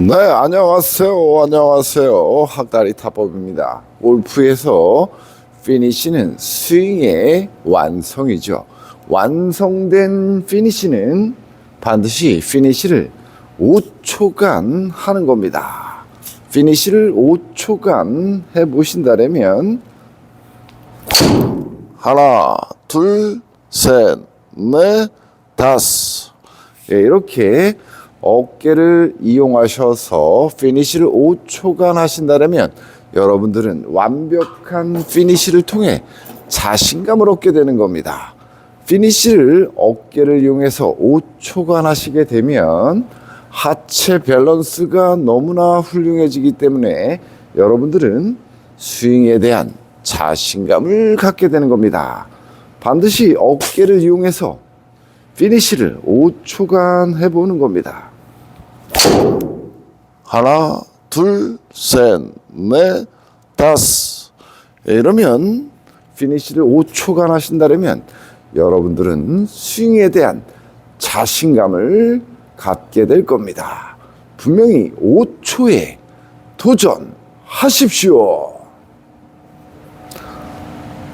네, 안녕하세요. 안녕하세요. 학다리 타법입니다. 골프에서 피니시는 스윙의 완성이죠. 완성된 피니시는 반드시 피니시를 5초간 하는 겁니다. 피니시를 5초간 해 보신다면 하나, 둘, 셋, 넷, 다섯. 예, 이렇게 어깨를 이용하셔서 피니시를 5초간 하신다면 여러분들은 완벽한 피니시를 통해 자신감을 얻게 되는 겁니다. 피니시를 어깨를 이용해서 5초간 하시게 되면 하체 밸런스가 너무나 훌륭해지기 때문에 여러분들은 스윙에 대한 자신감을 갖게 되는 겁니다. 반드시 어깨를 이용해서 피니시를 5초간 해보는 겁니다. 하나, 둘, 셋, 넷, 다섯. 예, 이러면 피니시를 5초간 하신다면 여러분들은 스윙에 대한 자신감을 갖게 될 겁니다. 분명히 5초에 도전하십시오.